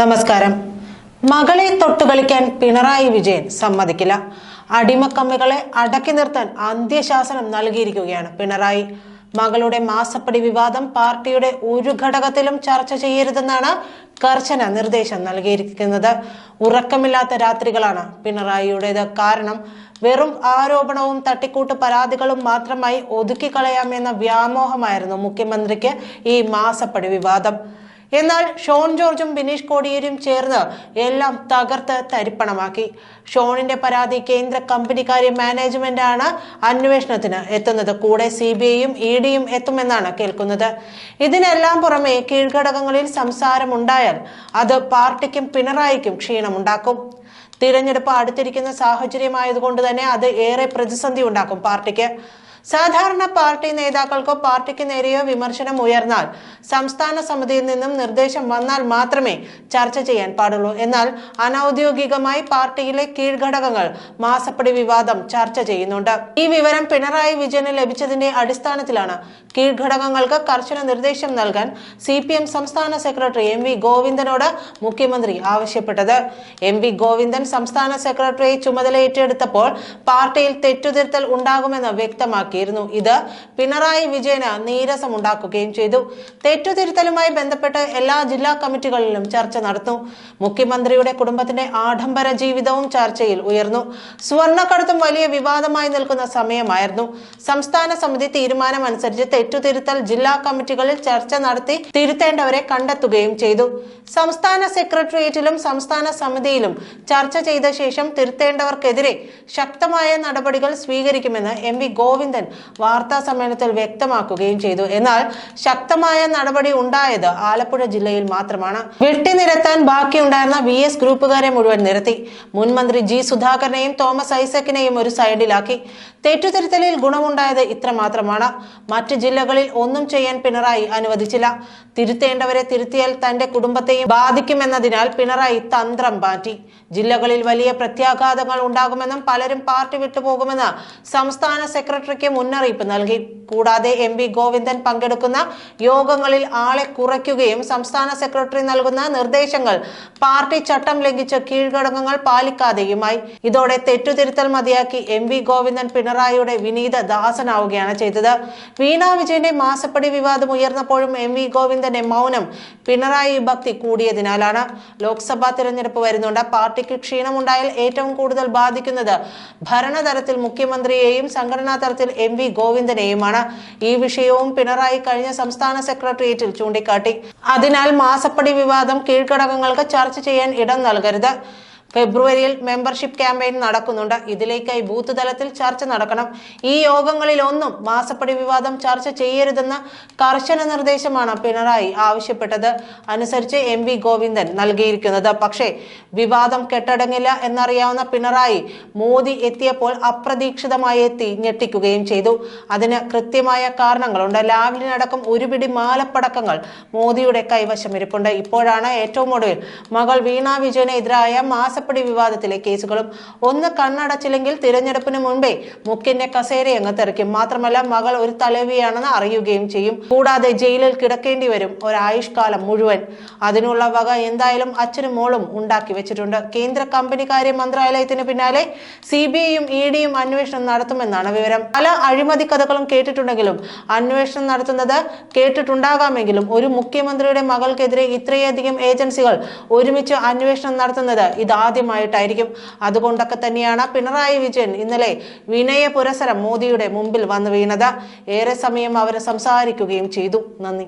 നമസ്കാരം. മകളെ തൊട്ടുകളിക്കാൻ പിണറായി വിജയൻ സമ്മതിക്കില്ല. അടിമക്കമ്മികളെ അടക്കി നിർത്താൻ അന്ത്യശാസനം നൽകിയിരിക്കുകയാണ് പിണറായി. മകളുടെ മാസപ്പടി വിവാദം പാർട്ടിയുടെ ഒരു ഘടകത്തിലും ചർച്ച ചെയ്യരുതെന്നാണ് കർശന നിർദ്ദേശം നൽകിയിരിക്കുന്നത്. ഉറക്കമില്ലാത്ത രാത്രികളാണ് പിണറായിയുടേത്. കാരണം വെറും ആരോപണവും തട്ടിക്കൂട്ട് പരാതികളും മാത്രമായി ഒതുക്കിക്കളയാമെന്ന വ്യാമോഹമായിരുന്നു മുഖ്യമന്ത്രിക്ക് ഈ മാസപ്പടി വിവാദം. എന്നാൽ ഷോൺ ജോർജും ബിനീഷ് കോടിയേരിയും ചേർന്ന് എല്ലാം തകർത്ത് തരിപ്പണമാക്കി. ഷോണിന്റെ പരാതി കേന്ദ്ര കമ്പനിക്കാരി മാനേജ്മെന്റ് ആണ് അന്വേഷണത്തിന് എത്തുന്നത്. കൂടെ സി ബി ഐയും ഇ ഡിയും എത്തുമെന്നാണ് കേൾക്കുന്നത്. ഇതിനെല്ലാം പുറമെ കീഴ്ഘടകങ്ങളിൽ സംസാരമുണ്ടായാൽ അത് പാർട്ടിക്കും പിണറായിക്കും ക്ഷീണമുണ്ടാക്കും. തിരഞ്ഞെടുപ്പ് അടുത്തിരിക്കുന്ന സാഹചര്യമായതുകൊണ്ട് തന്നെ അത് ഏറെ പ്രതിസന്ധി ഉണ്ടാക്കും പാർട്ടിക്ക്. സാധാരണ പാർട്ടി നേതാക്കൾക്കോ പാർട്ടിക്ക് നേരെയോ വിമർശനം ഉയർന്നാൽ സംസ്ഥാന സമിതിയിൽ നിന്നും നിർദ്ദേശം വന്നാൽ മാത്രമേ ചർച്ച ചെയ്യാൻ പാടുള്ളൂ. എന്നാൽ അനൌദ്യോഗികമായി പാർട്ടിയിലെ കീഴ്ഘടകങ്ങൾ മാസപ്പടി വിവാദം ചർച്ച ചെയ്യുന്നുണ്ട്. ഈ വിവരം പിണറായി വിജയന് ലഭിച്ചതിന്റെ അടിസ്ഥാനത്തിലാണ് കീഴ്ഘടകങ്ങൾക്ക് കർശന നിർദ്ദേശം നൽകാൻ സി സംസ്ഥാന സെക്രട്ടറി എം വി ഗോവിന്ദനോട് മുഖ്യമന്ത്രി ആവശ്യപ്പെട്ടത്. എം വി ഗോവിന്ദൻ സംസ്ഥാന സെക്രട്ടറി ചുമതല ഏറ്റെടുത്തപ്പോൾ പാർട്ടിയിൽ തെറ്റുതിരുത്തൽ ഉണ്ടാകുമെന്ന് വ്യക്തമാക്കിയിരുന്നു ഇത് പിണറായി വിജയന് നീരസമുണ്ടാക്കുകയും ചെയ്തു. തെറ്റുതിരുത്തലുമായി ബന്ധപ്പെട്ട് എല്ലാ ജില്ലാ കമ്മിറ്റികളിലും ചർച്ച നടന്നു. മുഖ്യമന്ത്രിയുടെ കുടുംബത്തിന്റെ ആഡംബര ജീവിതവും ചർച്ചയിൽ ഉയർന്നു. സ്വർണക്കടത്തും വലിയ വിവാദമായി നിൽക്കുന്ന സമയമായിരുന്നു. സംസ്ഥാന സമിതി തീരുമാനമനുസരിച്ച് തെറ്റുതിരുത്തൽ ജില്ലാ കമ്മിറ്റികളിൽ ചർച്ച നടത്തി തിരുത്തേണ്ടവരെ കണ്ടെത്തുകയും ചെയ്തു. സംസ്ഥാന സെക്രട്ടേറിയറ്റിലും സംസ്ഥാന സമിതിയിലും ചർച്ച ചെയ്ത ശേഷം തിരുത്തേണ്ടവർക്കെതിരെ ശക്തമായ നടപടികൾ സ്വീകരിക്കുമെന്ന് എം വി ഗോവിന്ദൻ വാർത്താ സമ്മേളനത്തിൽ വ്യക്തമാക്കുകയും ചെയ്തു. എന്നാൽ ശക്തമായ നടപടി ഉണ്ടായത് ആലപ്പുഴ ജില്ലയിൽ മാത്രമാണ്. വെട്ടിനിരത്താൻ ബാക്കിയുണ്ടായിരുന്ന വി എസ് ഗ്രൂപ്പുകാരെ മുഴുവൻ നിരത്തി. മുൻമന്ത്രി ജി സുധാകരനെയും തോമസ് ഐസക്കിനെയും ഒരു സൈഡിലാക്കി. തെറ്റുതിരുത്തലിൽ ഗുണമുണ്ടായത് ഇത്ര മാത്രമാണ്. മറ്റു ജില്ലകളിൽ ഒന്നും ചെയ്യാൻ പിണറായി അനുവദിച്ചില്ല. തിരുത്തേണ്ടവരെ തിരുത്തിയാൽ തന്റെ കുടുംബത്തെയും ബാധിക്കുമെന്നതിനാൽ പിണറായി തന്ത്രം മാറ്റി. ജില്ലകളിൽ വലിയ പ്രത്യാഘാതങ്ങൾ ഉണ്ടാകുമെന്നും പലരും പാർട്ടി വിട്ടുപോകുമെന്ന് സംസ്ഥാന സെക്രട്ടറിക്ക് മുന്നറിയിപ്പ് നൽകി. കൂടാതെ എം വി ഗോവിന്ദൻ പങ്കെടുക്കുന്ന യോഗങ്ങളിൽ ആളെ കുറയ്ക്കുകയും സംസ്ഥാന സെക്രട്ടറി നൽകുന്ന നിർദ്ദേശങ്ങൾ പാർട്ടി ചട്ടം ലംഘിച്ച കീഴ്ഘടകങ്ങൾ പാലിക്കാതെയുമായി. ഇതോടെ തെറ്റുതിരുത്തൽ മതിയാക്കി എം വി ഗോവിന്ദൻ പിണറായിയുടെ വിനീത ദാസനാവുകയാണ് ചെയ്തത്. വീണ വിജയന്റെ മാസപ്പടി വിവാദം ഉയർന്നപ്പോഴും എം വി ഗോവിന്ദന്റെ മൗനം പിണറായി ഭക്തി കൂടിയതിനാലാണ്. ലോക്സഭാ തിരഞ്ഞെടുപ്പ് വരുന്നുണ്ട്. പാർട്ടിക്ക് ക്ഷീണമുണ്ടായാൽ ഏറ്റവും കൂടുതൽ ബാധിക്കുന്നത് ഭരണതലത്തിൽ മുഖ്യമന്ത്രിയെയും സംഘടനാ തലത്തിൽ എം വി ഗോവിന്ദനെയുമാണ്. ഈ വിഷയവും പിണറായി കഴിഞ്ഞ സംസ്ഥാന സെക്രട്ടേറിയറ്റിൽ ചൂണ്ടിക്കാട്ടി. അതിനാൽ മാസപ്പടി വിവാദം കീഴ്ഘടകങ്ങൾക്ക് ചർച്ച ചെയ്യാൻ ഇടം നൽകരുത്. ഫെബ്രുവരിയിൽ മെമ്പർഷിപ്പ് ക്യാമ്പയിൻ നടക്കുന്നുണ്ട്. ഇതിലേക്കായി ബൂത്ത് തലത്തിൽ ചർച്ച നടക്കണം. ഈ യോഗങ്ങളിൽ ഒന്നും മാസപ്പടി വിവാദം ചർച്ച ചെയ്യരുതെന്ന കർശന നിർദ്ദേശമാണ് പിണറായി ആവശ്യപ്പെട്ടത്. അനുസരിച്ച് എം വി ഗോവിന്ദൻ നൽകിയിരിക്കുന്നത്. പക്ഷേ വിവാദം കെട്ടടങ്ങില്ല എന്നറിയാവുന്ന പിണറായി മോദി എത്തിയപ്പോൾ അപ്രതീക്ഷിതമായി എത്തി ഞെട്ടിക്കുകയും ചെയ്തു. അതിന് കൃത്യമായ കാരണങ്ങളുണ്ട്. ലാവിലിനടക്കം ഒരുപിടി മാലപ്പടക്കങ്ങൾ മോദിയുടെ കൈവശം ഇരിപ്പുണ്ട്. ഇപ്പോഴാണ് ഏറ്റവും ഒടുവിൽ മകൾ വീണ വിജയനെതിരായ മാസപ്പടി വിവാദത്തിലെ കേസുകളും ഒന്ന് കണ്ണടച്ചില്ലെങ്കിൽ തിരഞ്ഞെടുപ്പിന് മുൻപേ മുക്കിന്റെ കസേര അങ്ങ് തെറിക്കും മാത്രമല്ല മകൾ ഒരു തലവിയാണെന്ന് അറിയുകയും ചെയ്യും. കൂടാതെ ജയിലിൽ കിടക്കേണ്ടി വരും ഒരു ഒരായുഷ്കാലം മുഴുവൻ. അതിനുള്ള വക എന്തായാലും അച്ഛനും മോളും ഉണ്ടാക്കി വെച്ചിട്ടുണ്ട്. കേന്ദ്ര കമ്പനികാര്യ മന്ത്രാലയത്തിന് പിന്നാലെ സി ബി ഐയും ഇ ഡിയും അന്വേഷണം നടത്തുമെന്നാണ് വിവരം. പല അഴിമതി കഥകളും കേട്ടിട്ടുണ്ടെങ്കിലും അന്വേഷണം നടത്തുന്നത് കേട്ടിട്ടുണ്ടാകാമെങ്കിലും ഒരു മുഖ്യമന്ത്രിയുടെ മകൾക്കെതിരെ ഇത്രയധികം ഏജൻസികൾ ഒരുമിച്ച് അന്വേഷണം നടത്തുന്നത് ഇതാദ്യമായിട്ടായിരിക്കും അതുകൊണ്ടൊക്കെ തന്നെയാണ് പിണറായി വിജയൻ ഇന്നലെ വിനയ പുരസരം മോദിയുടെ മുമ്പിൽ വന്നു വീണത്. ഏറെ സമയം അവർ സംസാരിക്കുകയും ചെയ്തു. നന്ദി.